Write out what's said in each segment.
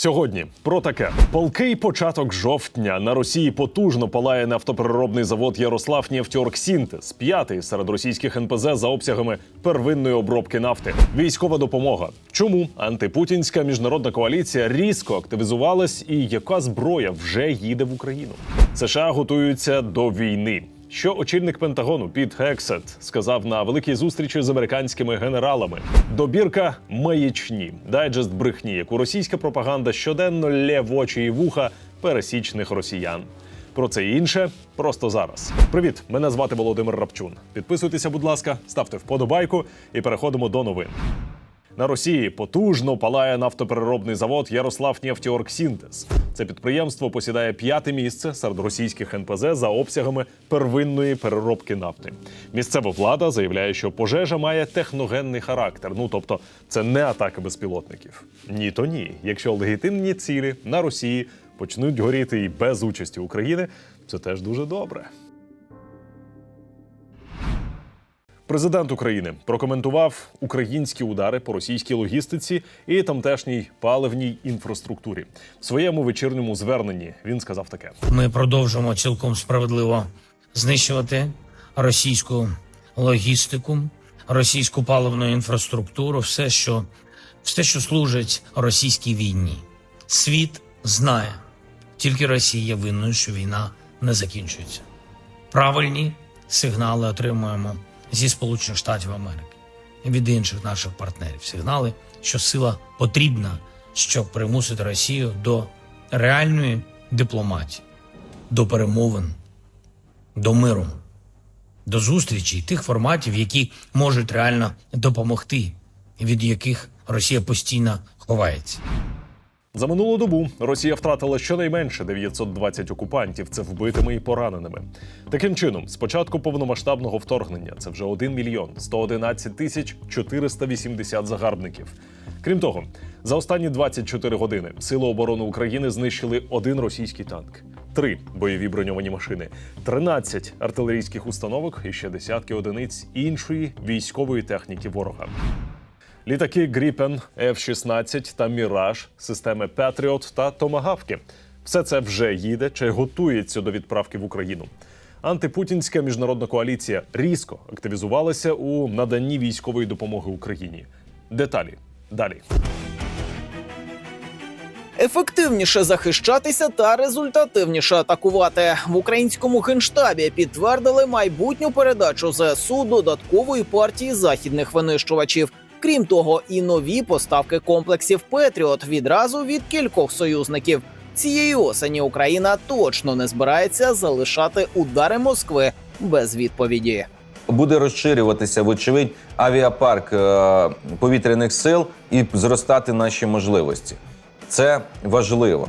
Сьогодні про таке полкий початок жовтня на Росії потужно палає нафтопереробний завод Ярослав Нефтьоргсінтез, п'ятий серед російських НПЗ за обсягами первинної обробки нафти. Військова допомога. Чому антипутінська міжнародна коаліція різко активізувалась, і яка зброя вже їде в Україну? США готуються до війни. Що очільник Пентагону Піт Гексет сказав на великій зустрічі з американськими генералами? Добірка маячні, дайджест брехні, яку російська пропаганда щоденно лє в очі і вуха пересічних росіян. Про це і інше просто зараз. Привіт, мене звати Володимир Рапчун. Підписуйтеся, будь ласка, ставте вподобайку і переходимо до новин. На Росії потужно палає нафтопереробний завод Ярослав Нефтьоргсінтез. Це підприємство посідає п'яте місце серед російських НПЗ за обсягами первинної переробки нафти. Місцева влада заявляє, що пожежа має техногенний характер. Ну тобто, це не атака безпілотників. Ні, то ні. Якщо легітимні цілі на Росії почнуть горіти і без участі України, це теж дуже добре. Президент України прокоментував українські удари по російській логістиці і тамтешній паливній інфраструктурі. В своєму вечірньому зверненні він сказав таке: Ми продовжуємо цілком справедливо знищувати російську логістику, російську паливну інфраструктуру, все, що все, що служить російській війні. Світ знає, тільки Росія винною, що війна не закінчується. Правильні сигнали отримуємо зі Сполучених Штатів Америки і від інших наших партнерів. Сигнали, що сила потрібна, щоб примусити Росію до реальної дипломатії, до перемовин, до миру, до зустрічі тих форматів, які можуть реально допомогти, від яких Росія постійно ховається. За минулу добу Росія втратила щонайменше 920 окупантів. Це вбитими і пораненими. Таким чином, з початку повномасштабного вторгнення це вже 1 мільйон 111 тисяч 480 загарбників. Крім того, за останні 24 години Сили оборони України знищили один російський танк, три бойові броньовані машини, 13 артилерійських установок і ще десятки одиниць іншої військової техніки ворога. Літаки Гріпен, F-16 та Міраж, системи Петріот та Томагавки. Все це вже їде чи готується до відправки в Україну. Антипутінська міжнародна коаліція різко активізувалася у наданні військової допомоги Україні. Деталі далі. Ефективніше захищатися та результативніше атакувати в українському генштабі підтвердили майбутню передачу ЗСУ додаткової партії західних винищувачів. Крім того, і нові поставки комплексів Петріот відразу від кількох союзників. Цієї осені Україна точно не збирається залишати удари Москви без відповіді. буде розширюватися, вочевидь, авіапарк е, повітряних сил і зростати наші можливості. Це важливо.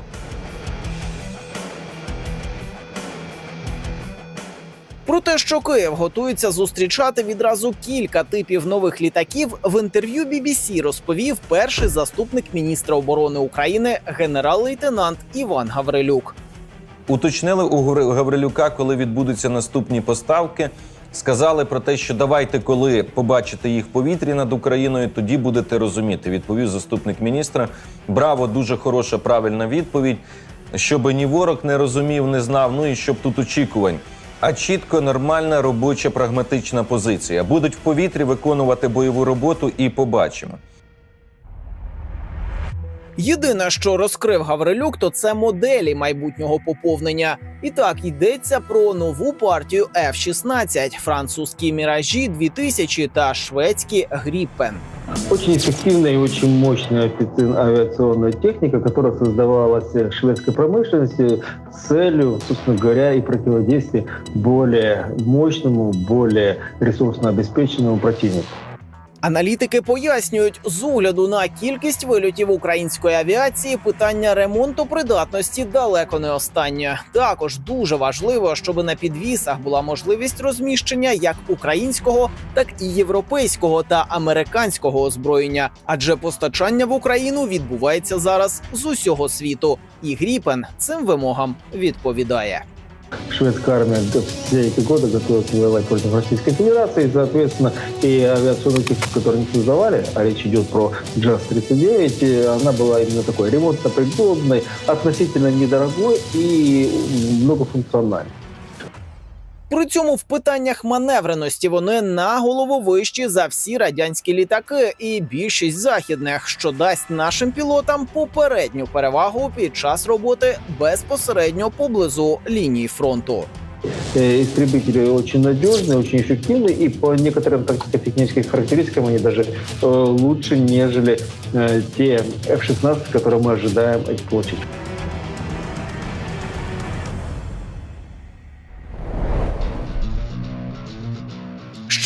Про те, що Київ готується зустрічати відразу кілька типів нових літаків, в інтерв'ю BBC розповів перший заступник міністра оборони України генерал-лейтенант Іван Гаврилюк. Уточнили у Гаври- Гаврилюка, коли відбудуться наступні поставки. Сказали про те, що давайте, коли побачите їх повітрі над Україною, тоді будете розуміти. Відповів заступник міністра. Браво, дуже хороша, правильна відповідь. Щоб ні ворог не розумів, не знав. Ну і щоб тут очікувань. А чітко нормальна робоча прагматична позиція. Будуть в повітрі виконувати бойову роботу і побачимо. Єдине, що розкрив Гаврилюк, то це моделі майбутнього поповнення. І так йдеться про нову партію F-16, французькі міражі 2000 та шведські Гріппен. Очень эффективная и очень мощная офици- авиационная техника, которая создавалась э, шведской промышленности с целью, собственно говоря, и противодействия более мощному, более ресурсно обеспеченному противнику. Аналітики пояснюють, з огляду на кількість вильотів української авіації питання ремонту придатності далеко не останнє. Також дуже важливо, щоб на підвісах була можливість розміщення як українського, так і європейського та американського озброєння, адже постачання в Україну відбувається зараз з усього світу, і Гріпен цим вимогам відповідає. Шведская армия все эти годы готовилась воевать против Российской Федерации, и, соответственно, и авиационную технику, которую они создавали, а речь идет про ЖАС-39, и она была именно такой ремонтно-пригодной, относительно недорогой и многофункциональной. При цьому в питаннях маневреності вони на голову вищі за всі радянські літаки і більшість західних, що дасть нашим пілотам попередню перевагу під час роботи безпосередньо поблизу лінії фронту. Э, Истребители очень надежные, очень эффективные, и по некоторым тактико-техническим характеристикам они даже э, лучше, нежели э, те F-16, которые мы ожидаем получить.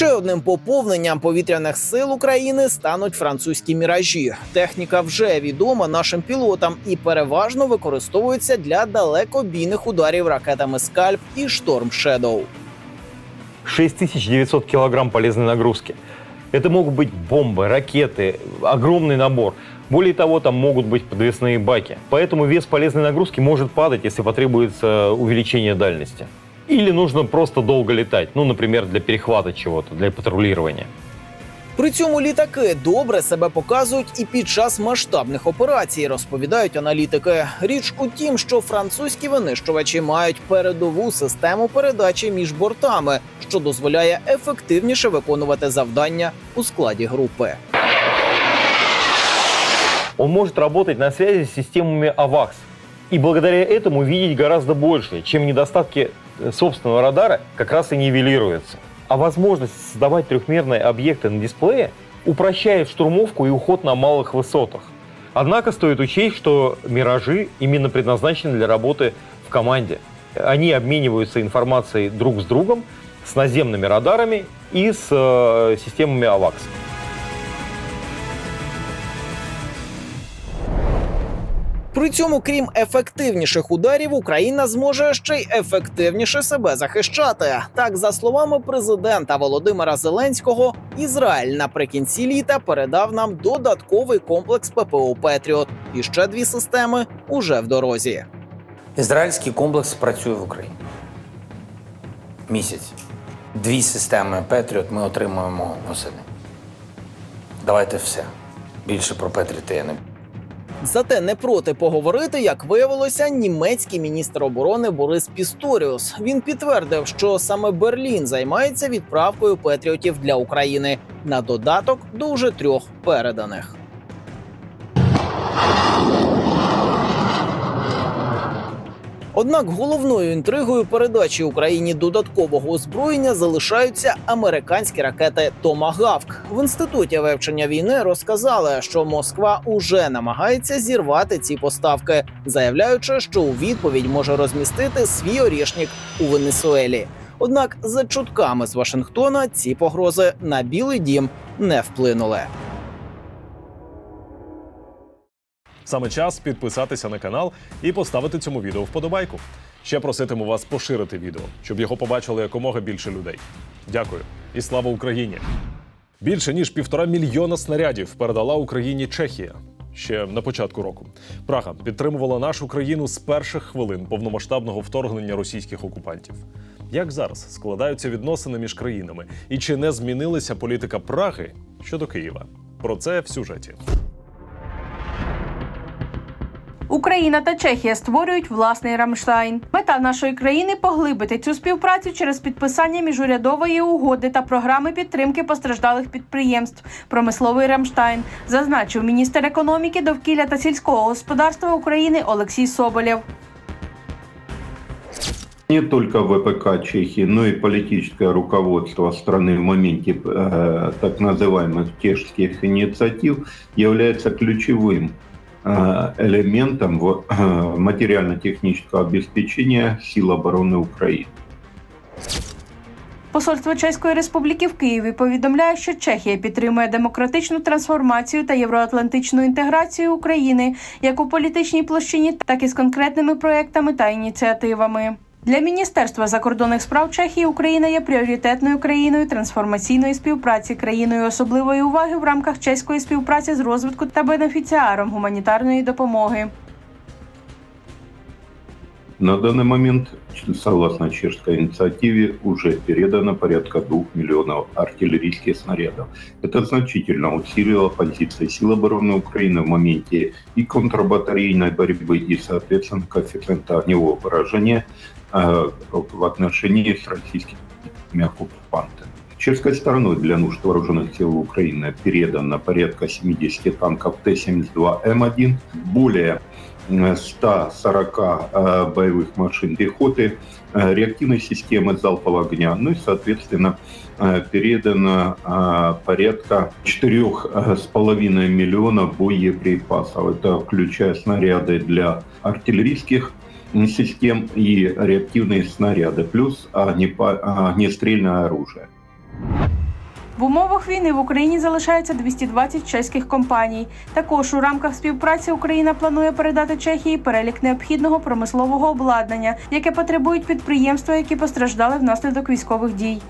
Ще одним поповненням повітряних сил України стануть французькі міражі. Техніка вже відома нашим пілотам і переважно використовується для далекобійних ударів ракетами Скальп і Шторм Шедоу. 6900 килограмм полезной нагрузки. Это могут быть бомбы, ракеты, огромный набор. Более того, там могут быть подвесные баки. Поэтому вес полезной нагрузки может падать, если потребуется увеличение дальности. Или нужно просто долго летать, ну, например, для перехвата чего-то, для патрулирования. При цьому літаки добре себе показують і під час масштабних операцій, розповідають аналітики. Річ у тім, що французькі винищувачі мають передову систему передачі між бортами, що дозволяє ефективніше виконувати завдання у складі групи. Он может работать на связи с системами AVAX. И благодаря этому видеть гораздо больше, чем недостатки собственного радара как раз и нивелируются. А возможность создавать трехмерные объекты на дисплее упрощает штурмовку и уход на малых высотах. Однако стоит учесть, что «Миражи» именно предназначены для работы в команде. Они обмениваются информацией друг с другом, с наземными радарами и с э, системами AVAX. При цьому, крім ефективніших ударів, Україна зможе ще й ефективніше себе захищати. Так, за словами президента Володимира Зеленського, Ізраїль наприкінці літа передав нам додатковий комплекс ППО Петріот. І ще дві системи уже в дорозі. Ізраїльський комплекс працює в Україні. Місяць. Дві системи Петріот ми отримуємо восени. Давайте все. Більше про Петріоти я не Зате не проти поговорити, як виявилося, німецький міністр оборони Борис Пісторіус. Він підтвердив, що саме Берлін займається відправкою патріотів для України на додаток до вже трьох переданих. Однак головною інтригою передачі Україні додаткового озброєння залишаються американські ракети Томагавк. В інституті вивчення війни розказали, що Москва уже намагається зірвати ці поставки, заявляючи, що у відповідь може розмістити свій орішник у Венесуелі. Однак, за чутками з Вашингтона, ці погрози на Білий Дім не вплинули. Саме час підписатися на канал і поставити цьому відео вподобайку. Ще проситиму вас поширити відео, щоб його побачили якомога більше людей. Дякую і слава Україні! Більше ніж півтора мільйона снарядів передала Україні Чехія. Ще на початку року Прага підтримувала нашу країну з перших хвилин повномасштабного вторгнення російських окупантів. Як зараз складаються відносини між країнами, і чи не змінилася політика Праги щодо Києва? Про це в сюжеті. Україна та Чехія створюють власний Рамштайн. Мета нашої країни поглибити цю співпрацю через підписання міжурядової угоди та програми підтримки постраждалих підприємств. Промисловий Рамштайн зазначив міністр економіки, довкілля та сільського господарства України Олексій Соболєв. Не только ВПК Чехии, но и политическое руководство страны в моменте э, так называемых чешских инициатив является ключевым э, элементом в, э, материально-технического обеспечения сил обороны Украины. Посольство Чеської Республіки в Києві повідомляє, що Чехія підтримує демократичну трансформацію та євроатлантичну інтеграцію України як у політичній площині, так і з конкретними проектами та ініціативами. Для Міністерства закордонних справ Чехії Україна є пріоритетною країною трансформаційної співпраці, країною особливої уваги в рамках чеської співпраці з розвитку та бенефіціаром гуманітарної допомоги. На данный момент, согласно чешской инициативе, уже передано порядка 2 миллионов артиллерийских снарядов. Это значительно усилило позиции сил обороны Украины в моменте и контрбатарейной борьбы, и, соответственно, коэффициента огневого поражения э, в отношении с российскими оккупантами. Чешской стороной для нужд вооруженных сил Украины передано порядка 70 танков Т-72М1, более 140 э, боевых машин пехоты, э, реактивной системы залпового огня, ну и, соответственно, э, передано э, порядка 4,5 миллионов боеприпасов. Это включая снаряды для артиллерийских систем и реактивные снаряды, плюс огнестрельное оружие. В умовах війни в Україні залишається 220 чеських компаній. Також у рамках співпраці Україна планує передати Чехії перелік необхідного промислового обладнання, яке потребують підприємства, які постраждали внаслідок військових дій.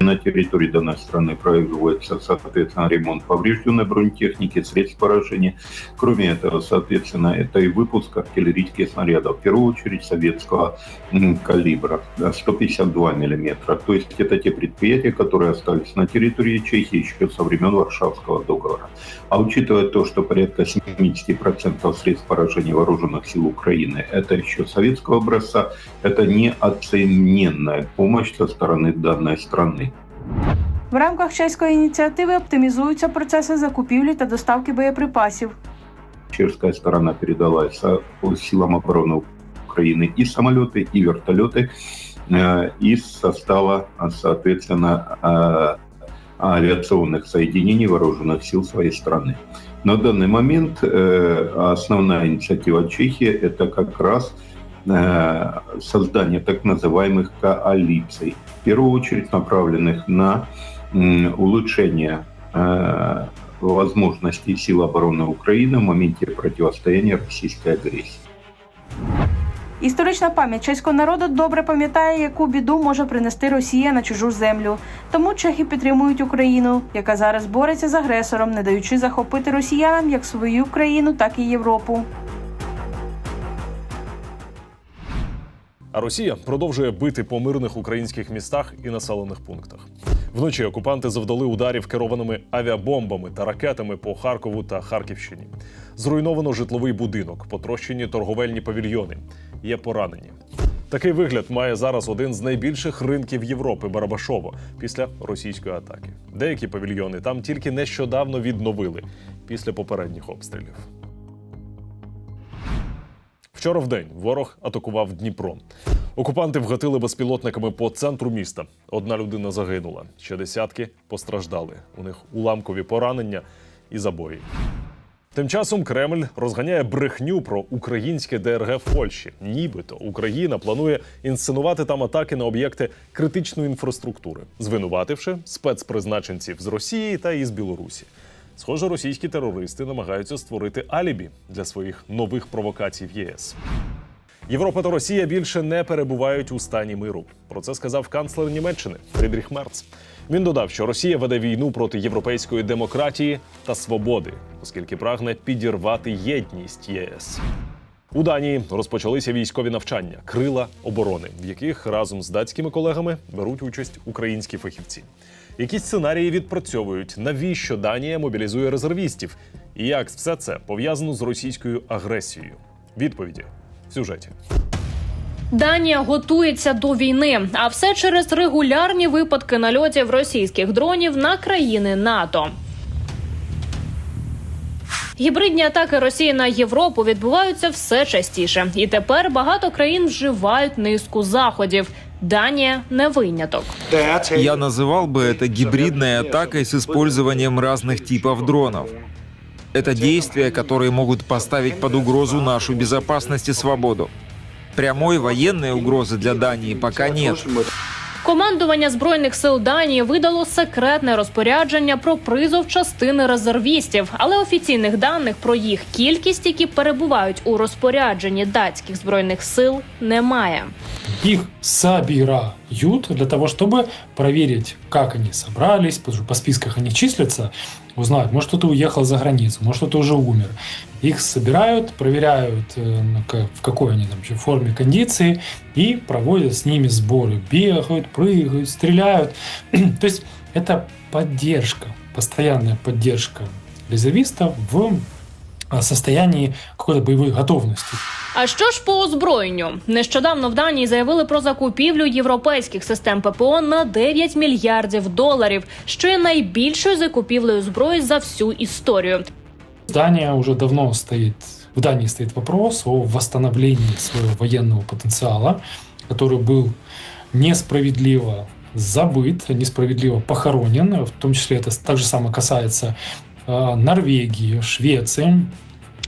На территории данной страны производится, соответственно, ремонт поврежденной бронетехники, средств поражения. Кроме этого, соответственно, это и выпуск артиллерийских снарядов, в первую очередь советского калибра, да, 152 миллиметра. То есть это те предприятия, которые остались на территории Чехии еще со времен Варшавского договора. А учитывая то, что порядка 70% средств поражения вооруженных сил Украины это еще советского образца, это неоцененная помощь со стороны данной страны. В рамках чеської ініціативи оптимізуються процеси закупівлі та доставки боєприпасів. Чешская сторона передала со- силам обороны Украины и самолеты, и вертолеты э, из состава, а, соответственно, э, авиационных соединений вооруженных сил своей страны. На данный момент э, основная инициатива Чехии – это как раз э, создание так называемых коалиций, в первую очередь направленных на м, улучшение э, возможностей сил обороны Украины в моменте противостояния российской агрессии. Історична пам'ять чеського народу добре пам'ятає, яку біду може принести Росія на чужу землю. Тому чехи підтримують Україну, яка зараз бореться з агресором, не даючи захопити росіянам як свою країну, так і Європу. А Росія продовжує бити по мирних українських містах і населених пунктах. Вночі окупанти завдали ударів керованими авіабомбами та ракетами по Харкову та Харківщині. Зруйновано житловий будинок, потрощені торговельні павільйони. Є поранені. Такий вигляд має зараз один з найбільших ринків Європи Барабашово після російської атаки. Деякі павільйони там тільки нещодавно відновили після попередніх обстрілів. Вчора в день ворог атакував Дніпро. Окупанти вгатили безпілотниками по центру міста. Одна людина загинула, ще десятки постраждали. У них уламкові поранення і забої. Тим часом Кремль розганяє брехню про українське ДРГ в Польщі. Нібито Україна планує інсценувати там атаки на об'єкти критичної інфраструктури, звинувативши спецпризначенців з Росії та із Білорусі. Схоже, російські терористи намагаються створити алібі для своїх нових провокацій в ЄС. Європа та Росія більше не перебувають у стані миру. Про це сказав канцлер Німеччини Фрідріх Мерц. Він додав, що Росія веде війну проти європейської демократії та свободи, оскільки прагне підірвати єдність ЄС. У Данії розпочалися військові навчання крила оборони, в яких разом з датськими колегами беруть участь українські фахівці. Які сценарії відпрацьовують, навіщо Данія мобілізує резервістів, і як все це пов'язано з російською агресією? Відповіді в сюжеті. Данія готується до війни, а все через регулярні випадки нальотів російських дронів на країни НАТО. Гібридні атаки Росії на Європу відбуваються все частіше, і тепер багато країн вживають низку заходів. Данія не виняток. Я называл бы это гибридной атакой с использованием разных типов дронов. Это действия, которые могут поставить под угрозу нашу безопасность и свободу. Прямой военной угрозы для Дании пока нет. Командування збройних сил Данії видало секретне розпорядження про призов частини резервістів, але офіційних даних про їх кількість, які перебувають у розпорядженні датських збройних сил, немає. Їх собирают для того, чтобы проверить, как они собрались, по списках они числятся, узнать, может кто-то уехал за границу, может кто-то уже умер. Их собирают, проверяют, э, на ка- в какой они там вообще форме кондиции и проводят с ними сборы. Бегают, прыгают, стреляют. То есть это поддержка, постоянная поддержка резервистов в а, состоянии какой-то боевой готовности. А що ж по озброєнню? Нещодавно в Данії заявили про закупівлю європейських систем ППО на 9 мільярдів доларів, що є найбільшою закупівлею зброї за всю історію. Дания уже давно стоит, в Дании стоит вопрос о восстановлении своего военного потенциала, который был несправедливо забыт, несправедливо похоронен. В том числе это так же самое касается э, Норвегии, Швеции.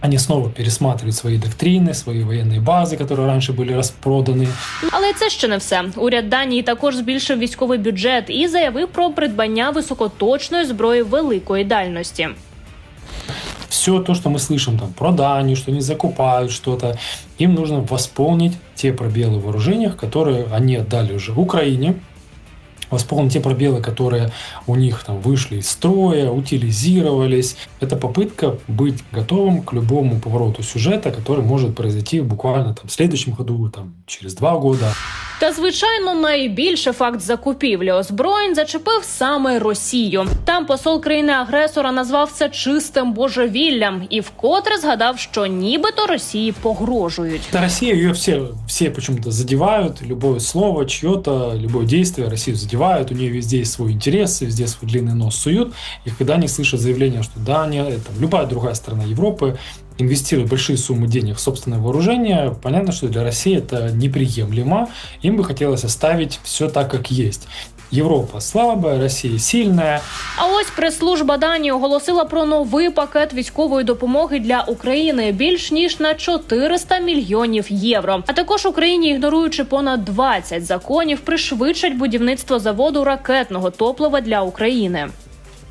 Они снова пересматривают свои доктрины, свои военные базы, которые раньше были распроданы. Але це ще не все. Уряд Данії також збільшив військовий бюджет і заявив про придбання високоточної зброї великої дальності. все то, что мы слышим там про Данию, что они закупают что-то, им нужно восполнить те пробелы в вооружениях, которые они отдали уже в Украине, восполнить те пробелы, которые у них там вышли из строя, утилизировались. Это попытка быть готовым к любому повороту сюжета, который может произойти буквально там в следующем году, там через два года. Та звичайно, найбільше факт закупівлі озброєнь зачепив саме Росію. Там посол країни-агресора назвав це чистим божевіллям і вкотре згадав, що нібито Росії погрожують. Это Россия, ее все, все почему-то задевают. Любое слово, чье-то, любое действие Россию задевают. У нее везде есть свой интерес, везде свой длинный нос суют. И когда они слышат заявление, что Дания, это любая другая страна Европы, инвестирует большие суммы денег в собственное вооружение, понятно, что для России это неприемлемо. Им бы хотелось оставить все так, как есть. Европа слабая, Россия сильная. А ось прес-служба Данії оголосила про новий пакет військової допомоги для України більш ніж на 400 мільйонів євро. А також Україні, ігноруючи понад 20 законів, пришвидшать будівництво заводу ракетного топлива для України.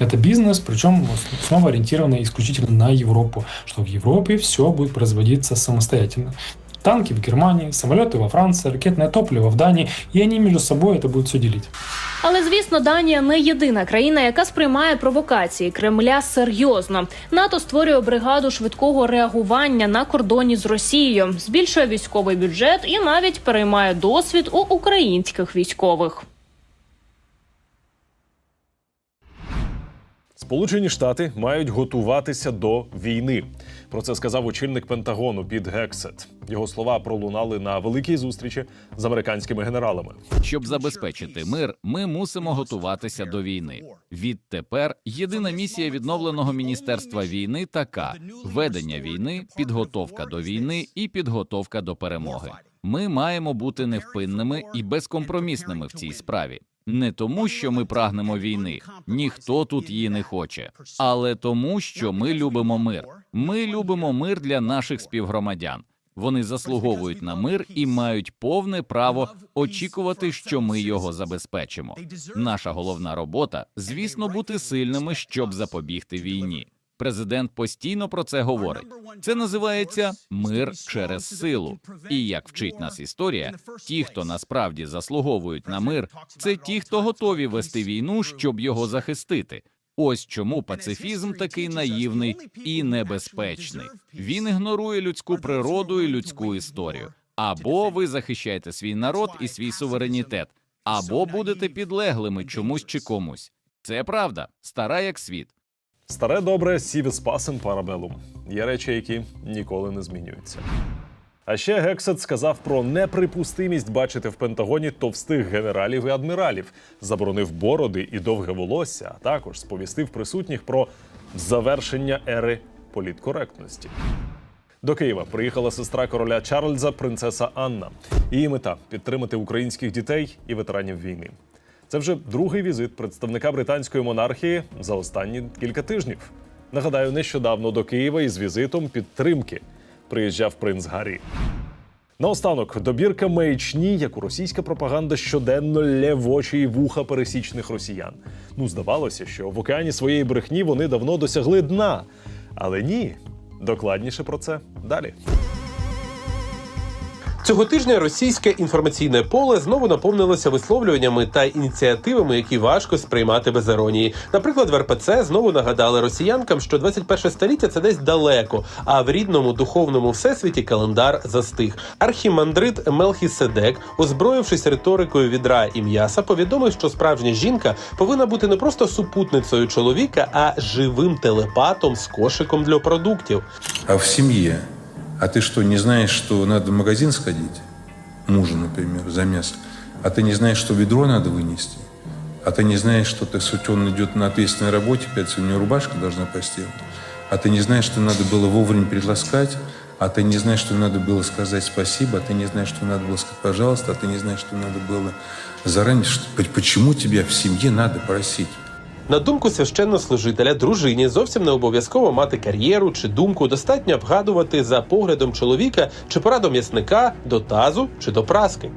Это бизнес, причем снова ориентированный исключительно на Европу, что в Европе все будет производиться самостоятельно. Танки в Германии, самолеты во Франции, ракетное топливо в Дании, и они между собой это будут все делить. Але звісно, Данія не єдина країна, яка сприймає провокації Кремля серйозно. НАТО створює бригаду швидкого реагування на кордоні з Росією, збільшує військовий бюджет і навіть переймає досвід у українських військових. Сполучені Штати мають готуватися до війни. Про це сказав очільник Пентагону Піт Гексет. Його слова пролунали на великій зустрічі з американськими генералами. Щоб забезпечити мир, ми мусимо готуватися до війни. Відтепер єдина місія відновленого міністерства війни така: ведення війни, підготовка до війни і підготовка до перемоги. Ми маємо бути невпинними і безкомпромісними в цій справі. Не тому, що ми прагнемо війни, ніхто тут її не хоче, але тому, що ми любимо мир. Ми любимо мир для наших співгромадян. Вони заслуговують на мир і мають повне право очікувати, що ми його забезпечимо. Наша головна робота, звісно, бути сильними, щоб запобігти війні. Президент постійно про це говорить. Це називається мир через силу. І як вчить нас історія, ті, хто насправді заслуговують на мир, це ті, хто готові вести війну, щоб його захистити. Ось чому пацифізм такий наївний і небезпечний. Він ігнорує людську природу і людську історію. Або ви захищаєте свій народ і свій суверенітет, або будете підлеглими чомусь чи комусь. Це правда, стара як світ. Старе добре сівіс пасен парабелум. Є речі, які ніколи не змінюються. А ще Гексет сказав про неприпустимість бачити в Пентагоні товстих генералів і адміралів, заборонив бороди і довге волосся, а також сповістив присутніх про завершення ери політкоректності. До Києва приїхала сестра короля Чарльза, принцеса Анна. Її мета підтримати українських дітей і ветеранів війни. Це вже другий візит представника британської монархії за останні кілька тижнів. Нагадаю, нещодавно до Києва із візитом підтримки приїжджав принц Гаррі. Наостанок добірка маячні, яку російська пропаганда щоденно лє в очі і вуха пересічних росіян. Ну, здавалося, що в океані своєї брехні вони давно досягли дна. Але ні. Докладніше про це далі. Цього тижня російське інформаційне поле знову наповнилося висловлюваннями та ініціативами, які важко сприймати без іронії. Наприклад, в РПЦ знову нагадали росіянкам, що 21 століття це десь далеко, а в рідному духовному всесвіті календар застиг. Архімандрит Мелхіседек, озброївшись риторикою відра і м'яса, повідомив, що справжня жінка повинна бути не просто супутницею чоловіка, а живим телепатом з кошиком для продуктів. А в семье? А ты что, не знаешь, что надо в магазин сходить? Мужу, например, за мясо. А ты не знаешь, что ведро надо вынести? А ты не знаешь, что так сказать, он идет на ответственной работе, опять у него рубашка должна постирать? А ты не знаешь, что надо было вовремя приласкать? А ты не знаешь, что надо было сказать спасибо? А ты не знаешь, что надо было сказать пожалуйста? А ты не знаешь, что надо было заранее? Почему тебя в семье надо просить? На думку священнослужителя, дружині зовсім не обов'язково мати кар'єру чи думку. Достатньо обгадувати за поглядом чоловіка, чи пора до м'ясника, до тазу чи до праски.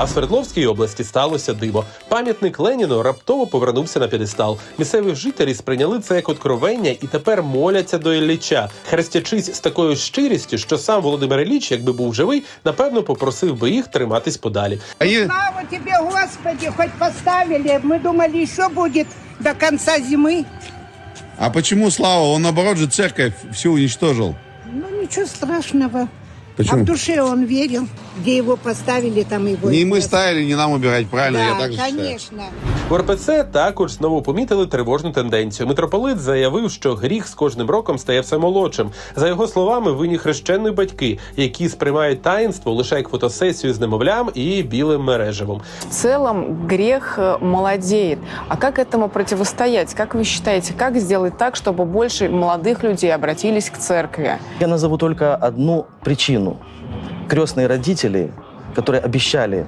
А в Свердловській області сталося диво. Пам'ятник Леніну раптово повернувся на п'єдестал. Місцеві жителі сприйняли це як откровення і тепер моляться до Ілліча, хрестячись з такою щирістю, що сам Володимир Ілліч, якби був живий, напевно попросив би їх триматись подалі. Слава тебе, Господи, хоть поставили. Мы думали, еще будет до конца зимы. А почему Слава? Он наоборот же церковь всю уничтожил. Ну, ничего страшного. Почему? А в душе он верил Где его поставили, там его... Не и мы место. ставили, не нам убирать, правильно? Да, Я так же считаю. конечно. В РПЦ також знову помітили тривожну тенденцію. Митрополит заявив, що гріх з кожним роком стає все молодшим. За його словами, винні хрещені батьки, які сприймають таїнство лише як фотосесію з немовлям і білим мережевом. В целом грех э, молодеет. А как этому противостоять? Как вы считаете, как сделать так, чтобы больше молодых людей обратились к церкви? Я назову только одну причину. Крестные родители, которые обещали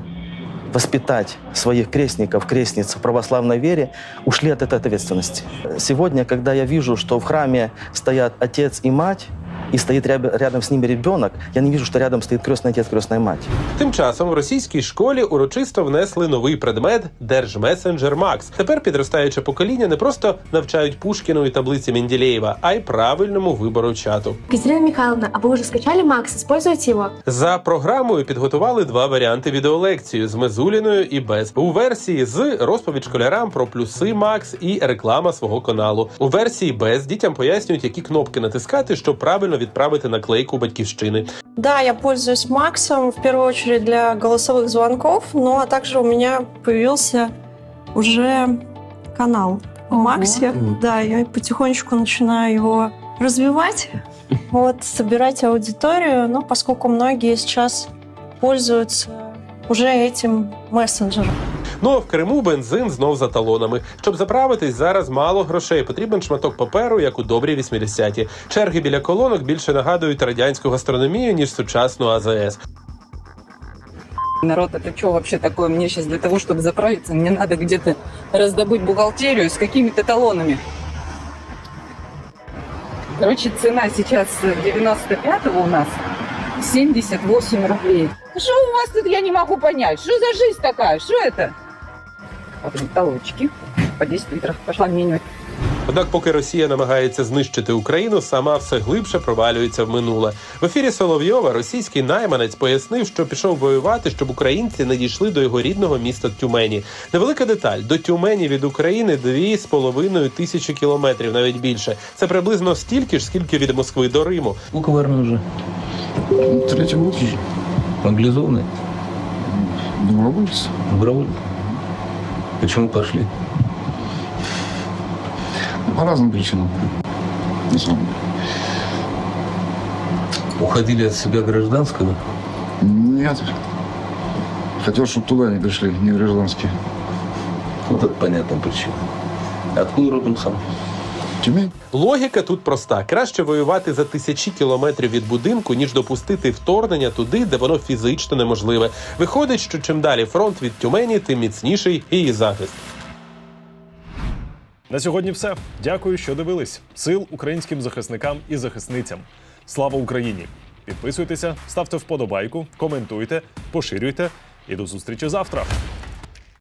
воспитать своих крестников, крестниц в православной вере, ушли от этой ответственности. Сегодня, когда я вижу, что в храме стоят отец и мать, и стоит рядом с ними ребенок, я не вижу, что рядом стоит крестный отец, крестная мать. Тим часом в російській школі урочисто внесли новий предмет Держмесенджер Макс. Тепер підростаюче покоління не просто навчають Пушкіну і таблиці Менділеєва, а й правильному вибору чату. Екатерина Михайловна, а вы уже скачали Макс? Используйте его. За програмою підготували два варіанти відеолекцію з Мезуліною і без. У версії з розповідь школярам про плюси Макс і реклама свого каналу. У версії без дітям пояснюють, які кнопки натискати, щоб правильно відправити наклейку батьківщини. Да, я пользуюсь Максом в первую очередь для голосовых звонков, ну а также у меня появился уже канал в Максе. Да, я потихонечку начинаю его развивать, вот, собирать аудиторию, ну, поскольку многие сейчас пользуются уже этим мессенджером. Ну а в Криму бензин знов за талонами. Щоб заправитись, зараз мало грошей. Потрібен шматок паперу, як у добрі 80-ті. Черги біля колонок більше нагадують радянську гастрономію ніж сучасну АЗС. Народ, это что вообще такое? Мне сейчас для того, чтобы заправиться, мне надо где-то раздобыть бухгалтерию с какими-то талонами. Короче, цена сейчас 95-го у нас 78 рублей. Что у вас тут, я не могу понять? Что за жизнь такая? Что это? Вот они, талончики. По 10 литров. Пошла менять. Однак, поки Росія намагається знищити Україну, сама все глибше провалюється в минуле. В ефірі Соловйова російський найманець пояснив, що пішов воювати, щоб українці не дійшли до його рідного міста Тюмені. Невелика деталь до Тюмені від України дві з половиною тисячі кілометрів, навіть більше. Це приблизно стільки ж, скільки від Москви до Риму. Сколько в армии уже? Третий год уже. Мобилизованный? Добровольцы. Добровольцы. Почему пошли? По разным причинам. На самом деле. Уходили от себя гражданского? Нет. Хотел, чтобы туда не пришли, не гражданские. Вот это понятная причина. Откуда родом сам? Тюмень. Логіка тут проста: краще воювати за тисячі кілометрів від будинку, ніж допустити вторгнення туди, де воно фізично неможливе. Виходить, що чим далі фронт від Тюмені, тим міцніший її захист. На сьогодні все. Дякую, що дивились. Сил українським захисникам і захисницям. Слава Україні! Підписуйтеся, ставте вподобайку, коментуйте, поширюйте і до зустрічі завтра.